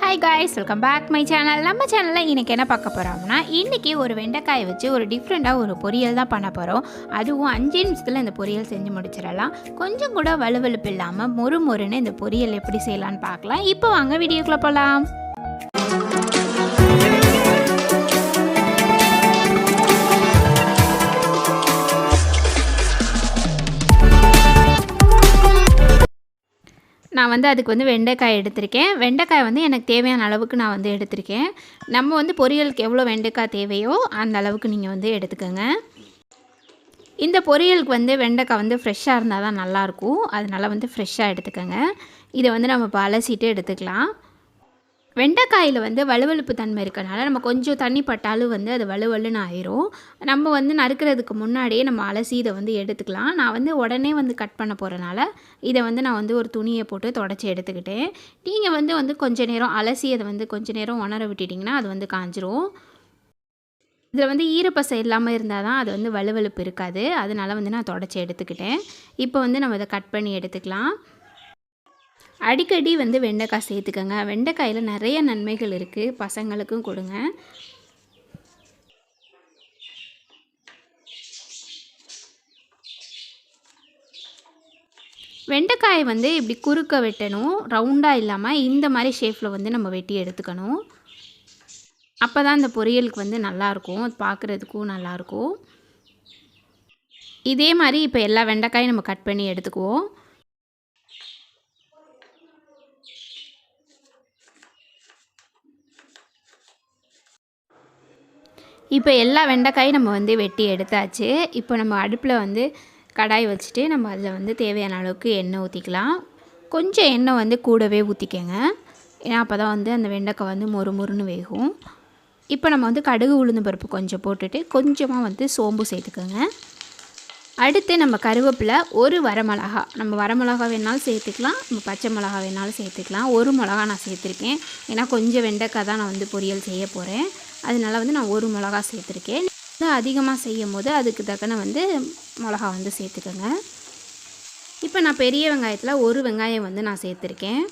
Hi guys welcome back my channel நம்ம சேனலில் இன்றைக்கி என்ன பார்க்க போகிறோம்னா இன்றைக்கி ஒரு வெண்டைக்காய் வச்சு ஒரு டிஃப்ரெண்ட்டாக ஒரு பொரியல் தான் பண்ண போகிறோம் அதுவும் அஞ்சு நிமிஷத்தில் இந்த பொரியல் செஞ்சு முடிச்சிடலாம். கொஞ்சம் கூட வலுவலுப்பு இல்லாமல் மொறு மொறுன்னு இந்த பொரியல் எப்படி செய்யலான்னு பார்க்கலாம். இப்போ வாங்க வீடியோக்குள்ளே போகலாம் நான் வந்து அதுக்கு வந்து வெண்டைக்காய் எடுத்திருக்கேன். வெண்டைக்காய் வந்து எனக்கு தேவையான அளவுக்கு நான் வந்து எடுத்திருக்கேன். நம்ம வந்து பொரியலுக்கு எவ்வளோ வெண்டைக்காய் தேவையோ அந்த அளவுக்கு நீங்கள் வந்து எடுத்துக்கோங்க. இந்த பொரியலுக்கு வந்து வெண்டைக்காய் வந்து ஃப்ரெஷ்ஷாக இருந்தால் தான் நல்லாயிருக்கும் அதனால் வந்து ஃப்ரெஷ்ஷாக எடுத்துக்கோங்க. இதை வந்து நம்ம இப்போ அலசிட்டு எடுத்துக்கலாம். வெண்டைக்காயில் வந்து வலுவழுப்பு தன்மை இருக்கிறனால நம்ம கொஞ்சம் தண்ணி பட்டாலும் வந்து அது வலுவலுன்னு ஆயிரும். நம்ம வந்து நறுக்கிறதுக்கு முன்னாடியே நம்ம அலசி இதை வந்து எடுத்துக்கலாம். நான் வந்து உடனே வந்து கட் பண்ண போகிறனால இதை வந்து நான் வந்து ஒரு துணியை போட்டு தொடச்சி எடுத்துக்கிட்டேன். நீங்கள் வந்து வந்து கொஞ்சம் நேரம் அலசி அதை வந்து கொஞ்சம் நேரம் உணர விட்டுட்டிங்கன்னா அது வந்து காஞ்சிரும். இதில் வந்து ஈரப்பசை இல்லாமல் இருந்தால் தான் அது வந்து வலுவலுப்பு இருக்காது. அதனால் வந்து நான் தொடச்சி எடுத்துக்கிட்டேன். இப்போ வந்து நம்ம இதை கட் பண்ணி எடுத்துக்கலாம். அடிக்கடி வந்து வெண்டைக்காய் சேர்த்துக்கோங்க. வெண்டைக்காயில் நிறைய நன்மைகள் இருக்குது பசங்களுக்கும் கொடுங்க. வெண்டைக்காயை வந்து இப்படி குறுக்க வெட்டணும். ரவுண்டாக இல்லாமல் இந்த மாதிரி ஷேப்பில் வந்து நம்ம வெட்டி எடுத்துக்கணும். அப்போ தான் இந்த பொரியலுக்கு வந்து நல்லாயிருக்கும். அது பார்க்குறதுக்கும் நல்லாயிருக்கும். இதே மாதிரி இப்போ எல்லா வெண்டைக்காயும் நம்ம கட் பண்ணி எடுத்துக்குவோம். இப்போ எல்லா வெண்டைக்காயும் நம்ம வந்து வெட்டி எடுத்தாச்சு. இப்போ நம்ம அடுப்பில் வந்து கடாய் வச்சுட்டு நம்ம அதில் வந்து தேவையான அளவுக்கு எண்ணெய் ஊற்றிக்கலாம். கொஞ்சம் எண்ணெய் வந்து கூடவே ஊற்றிக்கங்க. ஏன்னா அப்போ தான் வந்து அந்த வெண்டைக்காய் வந்து மொறு மொறுன்னு வேகும். இப்போ நம்ம வந்து கடுகு உளுந்து பருப்பு கொஞ்சம் போட்டுட்டு கொஞ்சமாக வந்து சோம்பு சேர்த்துக்கோங்க. அடுத்து நம்ம கருவேப்பிலை ஒரு வரமிளகா நம்ம வரமிளகா வேணாலும் சேர்த்துக்கலாம். நம்ம பச்சை மிளகா வேணாலும் சேர்த்துக்கலாம். ஒரு மிளகா நான் சேர்த்துருக்கேன். ஏன்னா கொஞ்சம் வெண்டைக்காய் தான் நான் வந்து பொரியல் செய்ய போகிறேன். அதனால வந்து நான் ஒரு மிளகா சேர்த்துருக்கேன். இது அதிகமாக செய்யும் போது அதுக்கு தக்கன வந்து மிளகா வந்து சேர்த்துக்கோங்க. இப்போ நான் பெரிய வெங்காயத்தில் ஒரு வெங்காயம் வந்து நான் சேர்த்துருக்கேன்.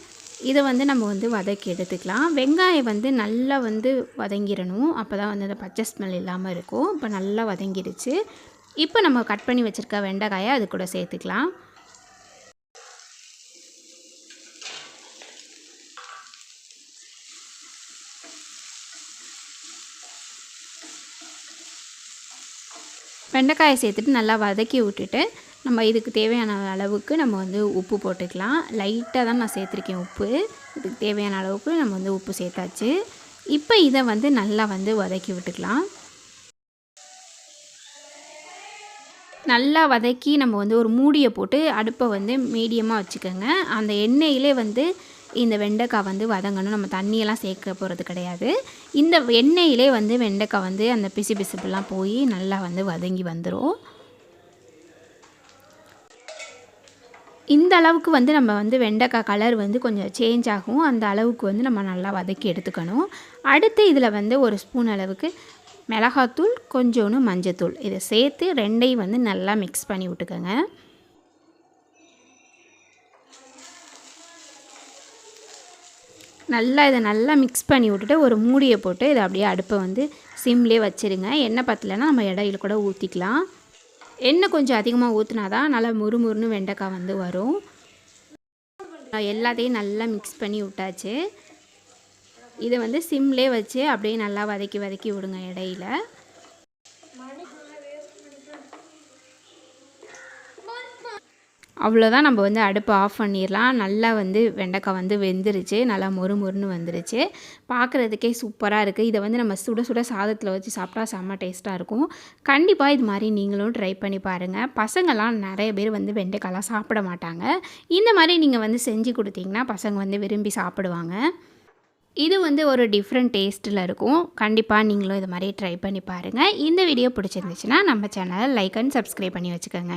இதை வந்து நம்ம வந்து வதக்கி எடுத்துக்கலாம். வெங்காயம் வந்து நல்லா வந்து வதங்கிடணும் அப்போ தான் வந்து அந்த பச்சை ஸ்மெல் இல்லாமல் இருக்கும். இப்போ நல்லா வதங்கிடுச்சு. இப்போ நம்ம கட் பண்ணி வச்சுருக்க வெண்டைக்காயை அது கூட சேர்த்துக்கலாம். வெண்டைக்காயை சேர்த்துட்டு நல்லா வதக்கி விட்டுட்டு நம்ம இதுக்கு தேவையான அளவுக்கு நம்ம வந்து உப்பு போட்டுக்கலாம். லைட்டாக தான் நான் சேர்த்துருக்கேன் உப்பு. இதுக்கு தேவையான அளவுக்கு நம்ம வந்து உப்பு சேர்த்தாச்சு. இப்போ இதை வந்து நல்லா வந்து வதக்கி விட்டுக்கலாம். நல்லா வதக்கி நம்ம வந்து ஒரு மூடியை போட்டு அடுப்பை வந்து மீடியமாக வச்சுக்கோங்க. அந்த எண்ணெயிலே வந்து இந்த வெண்டைக்காய் வந்து வதங்கணும். நம்ம தண்ணியெல்லாம் சேர்க்க போகிறது கிடையாது. இந்த எண்ணெயிலே வந்து வெண்டைக்காய் வந்து அந்த பிசு பிசுப்புலாம் போய் நல்லா வந்து வதங்கி வந்துடும் இந்த அளவுக்கு வந்து நம்ம வந்து வெண்டைக்காய் கலர் வந்து கொஞ்சம் சேஞ்ச் ஆகும். அந்த அளவுக்கு வந்து நம்ம நல்லா வதக்கி எடுத்துக்கணும். அடுத்து இதில் வந்து ஒரு ஸ்பூன் அளவுக்கு மிளகாத்தூள் கொஞ்சோன்னு மஞ்சத்தூள். இதை சேர்த்து ரெண்டையும் வந்து நல்லா மிக்ஸ் பண்ணி விட்டுக்கோங்க. நல்லா இதை நல்லா மிக்ஸ் பண்ணி விட்டுட்டு ஒரு மூடியை போட்டு இதை அப்படியே அடுப்பை வந்து சிம்லேயே வச்சுருங்க. எண்ணெய் பத்தலைன்னா நம்ம இடையில கூட ஊற்றிக்கலாம் எண்ணெய் கொஞ்சம் அதிகமாக ஊற்றினா தான் நல்லா முறுமுறுன்னு வெண்டைக்காய் வந்து வரும். எல்லாத்தையும் நல்லா மிக்ஸ் பண்ணி விட்டாச்சு. இதை வந்து சிம்லே வச்சு அப்படியே நல்லா வதக்கி வதக்கி விடுங்க இடையில அவ்வளோதான் நம்ம வந்து அடுப்பை ஆஃப் பண்ணிடலாம் நல்லா வந்து வெண்டைக்காய் வந்து வெந்துருச்சு. நல்லா மொறு மொறுன்னு வந்துருச்சு. பார்க்குறதுக்கே சூப்பராக இருக்குது இதை வந்து நம்ம சுட சுட சாதத்தில் வச்சு சாப்பிட்டா செம்ம டேஸ்ட்டாக இருக்கும். கண்டிப்பாக இது மாதிரி நீங்களும் ட்ரை பண்ணி பாருங்கள் பசங்கள்லாம் நிறைய பேர் வந்து வெண்டைக்காய்லாம் சாப்பிட மாட்டாங்க. இந்த மாதிரி நீங்கள் வந்து செஞ்சு கொடுத்தீங்கன்னா பசங்க வந்து விரும்பி சாப்பிடுவாங்க. இது வந்து ஒரு டிஃப்ரெண்ட் டேஸ்ட்டில் இருக்கும். கண்டிப்பாக நீங்களும் இது மாதிரி ட்ரை பண்ணி பாருங்கள் இந்த வீடியோ பிடிச்சிருந்துச்சுன்னா நம்ம சேனலை லைக் அண்ட் சப்ஸ்கிரைப் பண்ணி வச்சுக்கோங்க.